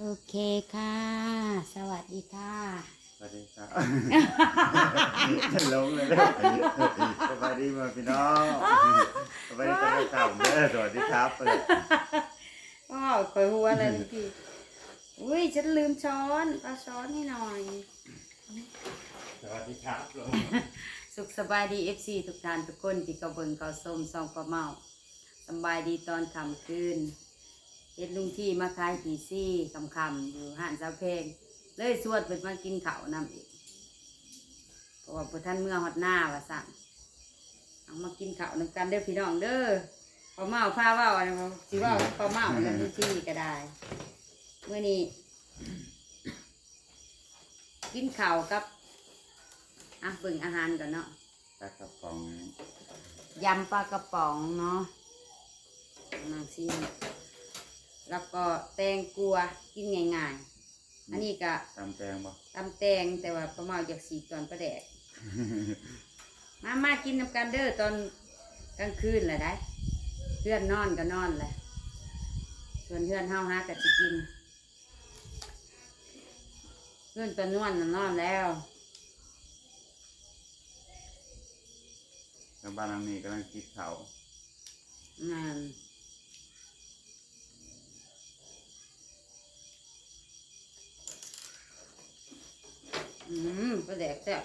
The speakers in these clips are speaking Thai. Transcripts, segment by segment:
โอเคค่ะ สวัสดีค่ะ สวัสดีครับลงเลยเด้อสวัสดีมาพี่น้องสวัสดีตอนเช้าเด้อสวัสดีครับเปิดก็คอยหัวเลยพี่อุ้ยฉันลืมช้อนปลาช้อนให้หน่อย สวัสดีครับลงสุขสบายดีเอฟซีทุกท่านทุกคนที่กระเบิงเกาส้มซองปลาเมาสำบายดีตอนค่ำคืน เฮ็ดลุงที่มาขายผีซี่คำคำๆอยู่ห้านเจ้าเพลงเลยสวดเพิ่นมากินข้าวนำอีกเพราะว่าพท่านเมื่อฮอดหน้าว่าสั่งเอามากินข้าวนำกันเด้อพี่น้องเด้อปลาเมาพาเว่าอะไรมาสิเว่าปลาเมาแล้วลุงที่ก็ได้เมื่อนี้ กินข้าวกับอะเบิ่งอาหารก่อนเนาะปลากระป๋องยำปลากระป๋องเนาะมาซิ แล้วก็แตงกลัวกินง่ายๆ อันนี้ก็ตำแตงบ่ตำแตงแต่ว่าประมาณอยากสีตอนประแดก มามากินน้ำกันเด้อตอนกลางคืนแหละได้ เพื่อนนอนก็นอนแหละส่วนเพื่อนเฮาหาแต่จะกิน เพื่อนตอนนอนน่ะนอนแล้วแล้วบ้านหลังนี้กำลังคิดเขางาน อืมประแดกแซ่บ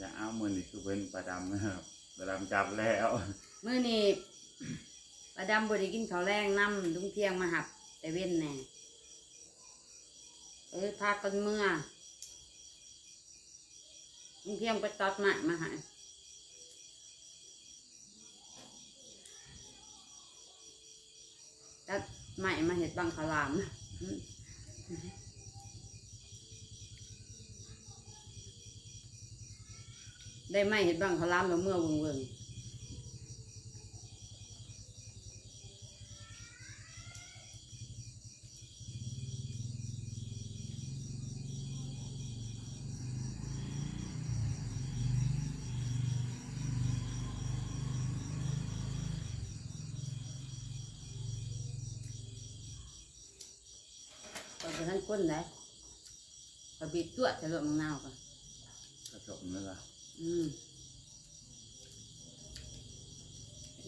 จะเอามือนี่คือเป็นปลาดำนะครับปลาดำจับแล้วมื้อนี้ประดำบไดิกินข้าวแรงน้ำลุงเที่ยงมาหับ แต่เว้นแน่เอ้ยพากันเมื่อลุงเที่ยงไปตัดไม้มาให ตัดไม้มาเห็ดบังขาวหลามได้ไม้เห็ดบังขาวหลามแล้วเมื่อเวิงเวิง ท่านก้นได้กระบิดตัวจะลดมังนาวก่อนผสมนั่นล่ะอืม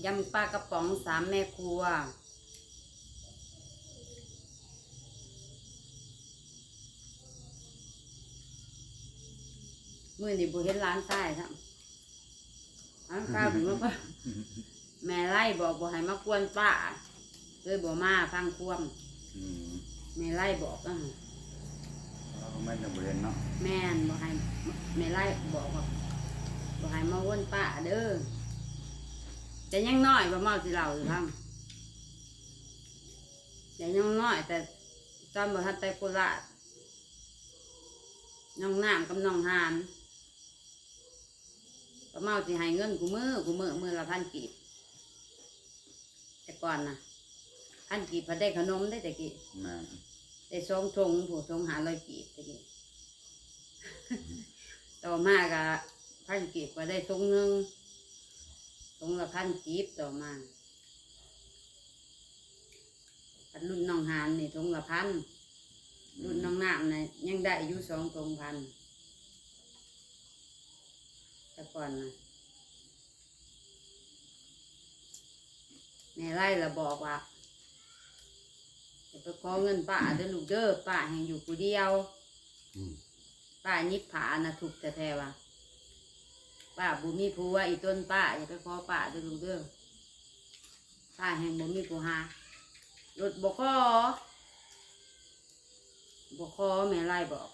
ยำปลากระป๋องสามแม่ครัว มื่อนี่บุเห็นร้านใต้ครับร้านข้าวถึงว่าแม่ไล่บอกบอกให้มากวนป้าเลยบอกมาพังควม อืม แม่ไล่บอกอะเราก็ไม่จะเรียนเนาะแม่นบอกให้แม่ไล่บอกว่าบอกให้มาวนป้าเด้อแต่ยังน้อยบ่เมาสิเราอยู่ทำแต่ยังน้อยแต่ตอนบ่ทันไปโคราชน้องน้ำกับน้องหานบ่เมาสิให้เงินกูมือกูมือมือละพันกีบแต่ก่อนนะ พันกีบพอได้ขนมได้แต่กี้แม่ได้สองทงผู้ทงหาร้อยกีบตะกี้ ต่อมาก็พันกีบก็ได้ทงหนึ่งทงละพันกีบต่อมาพันรุ่นน้องหานนี่ทงละพันรุ่นน้องน้ำนี่ยังได้อยู่สองทงพันแต่ก่อนนะแม่ไล่ละบอกว่าจะ ไปขอเงินป้าเด้อลูกเด้อป้าแห่งอยู่ผู้เดียวอืมป้ายิบผานะถูกแต่แท้ๆว่าป้าบุมีผัวอีต้นป้าอย่าไปขอป้าเด้อลูกเด้อป้าแห่งบุมีผัวหารถบกอบ่คอแม่ไล่บอก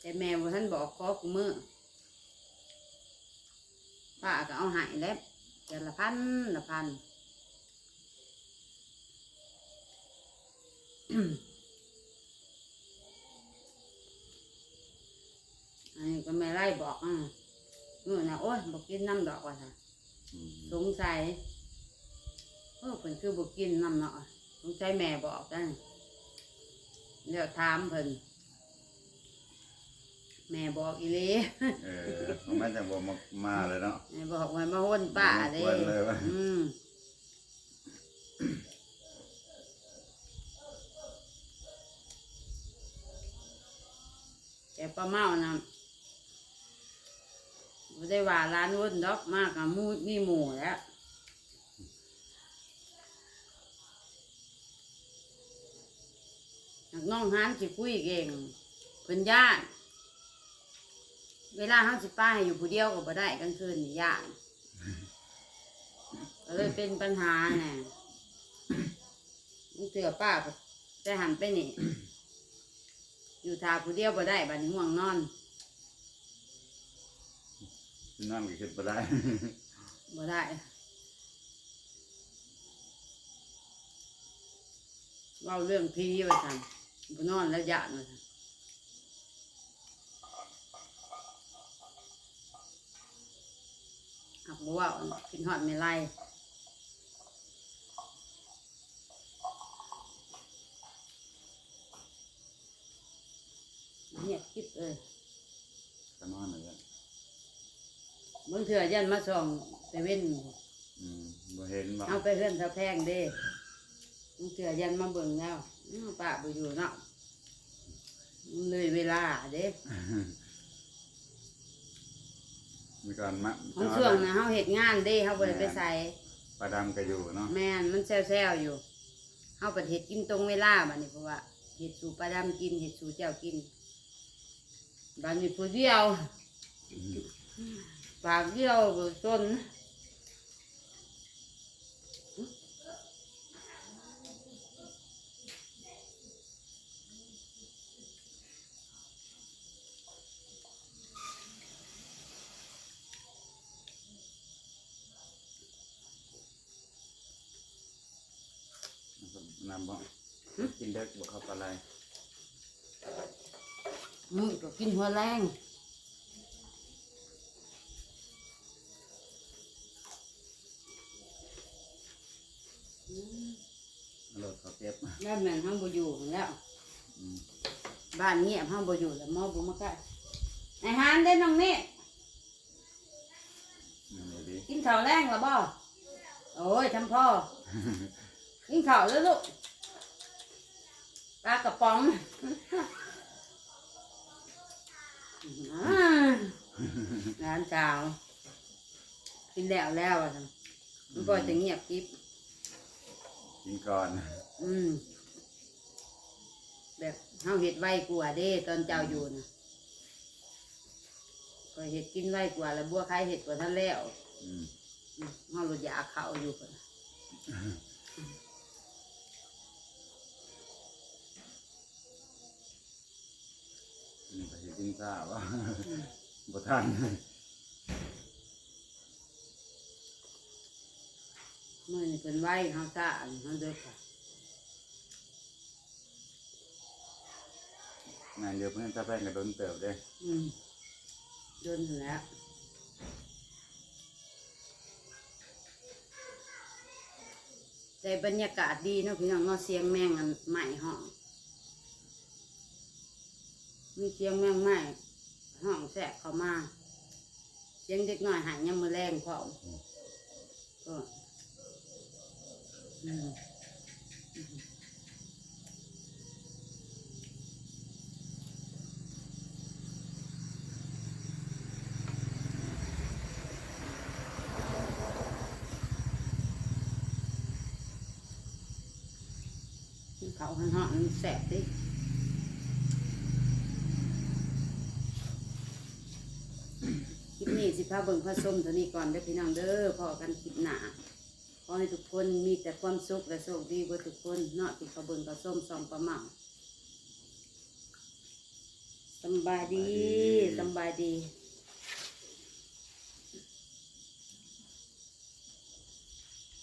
แต่แม่ว่าท่านบอกขอกูมือป้าก็เอาใหายแล้วเดือนละพันละพัน อันนี้ก็ไม่ไล่บอกอะนู่นนะโอ้ยบอกกินน้ำดอกว่าค่ะอืมสงสัยเออเป็นคือบอกกินน้ำเนาะสงสัยแม่บอกกันเดี๋ยวถามเพิ่นแม่บอกอีหลีเออผมไม่จะบอกมามาเลยเนาะแม่บอกว่ามาวนป้าเด้วนเลยว่ะอืม แต่ป้าเมานะไม่ได้ว่าร้านวนดอกมากอะมูมีหมูแล้วน้องฮานสิคุยเก่งเพิ่นย่านเวลาเฮาสิป้าให้อยู่ผู้เดียวก็บ่ได้กลางคืนนี่ย่านก็เลยเป็นปัญหาแน่มันเถื่อป้าก็จะหันไปนี่ อยู่ทาผู้เดียวบ่ได้บัดนี้ห่วงนอนนั่นก็คิดไปได้ บ่ได้เล่าเรื่องพีไว้กันบ่นอนแล้วยานว่าซั่นหักบ่เว่ากินฮอดไม่ไล่ เงียบคิดเลยก็นอนเลยอะบางเถื่อยันมาส่องไปเว้นอืมบ่เห็นบ่เอาไปเพื่อนสะแพงเด้บางเถื่อยันมาเบิ่งแล้วอ้าวป้าบ่อยู่เนาะมันเลยเวลาเด้มีก่อนมะบางช่วงนะเฮาเฮ็ดงานเด้เฮาบ่ได้ไปใส่ปลาดำก็อยู่เนาะแม่นมันแซวๆอยู่เฮาประเฮ็ดกินตรงเวลาบัดนี้เพราะว่าเฮ็ดสู่ปลาดำกินเฮ็ดสู่เจ้ากิน บัดนี้ผู้เดียวปากเดียวบ่ซนน้ำบ่กินเด็กบ่เข้าปลาไหล มึงก็กินหัวแรงรถเขาเก็บแล้วแม่นห้างบ่อยู่แล้วอืมบ้านเงียบห้างบ่อยู่แล้วหมอบ่มาใกล้ไอ้หานได้น้องนี่นั่นเลยดิกินข้าวแรงหรือบ่โอ้ยทำพ่อกินข้าวแล้วลูกปลากระป๋องอ่า ร้านเจ้ากินแล้วแล้วอะมันก็จะเงียบกิ๊บกินก่อน อืม แบบเฮาเห็ดไวกว่าเด้ ตอนเจ้าอยู่นะก็เห็ดกินไวกว่าแล้วบัวคายเห็ดกว่าท่านแล้วอืมอืมเฮาหลุดยาเขาอยู่คนน่ะ นี่ ก็สิกินซ่าบ่บ่ทันมื่อนี่เป็นไวเฮาซ่าอันเฮาเด้อค่ะงานเดียวเพื่อนตาแป้งก็โดนเติบเด้อืมโดนถึงแล้วแต่บรรยากาศดีเนาะพี่น้องเนาะเสียงแมงอันใหม่ห้อง มีเสียงแมงใหม่ห้องแสกเข้ามา เสียงเด็กน้อยหายยังมือแรงพร้อมก็อืมเขาหันหอนแสบดิ คลิปนี้สิพาเบิ่งพระส้มตัวนี้ก่อนเด้อพี่น้องเด้อพอกันคลิปหนาขอให้ทุกคนมีแต่ความสุขและโชคดีเบ่ทุกคนเนาะที่เขาเบิ่งพระส้มซองประเมาสำบายดีสำบายดี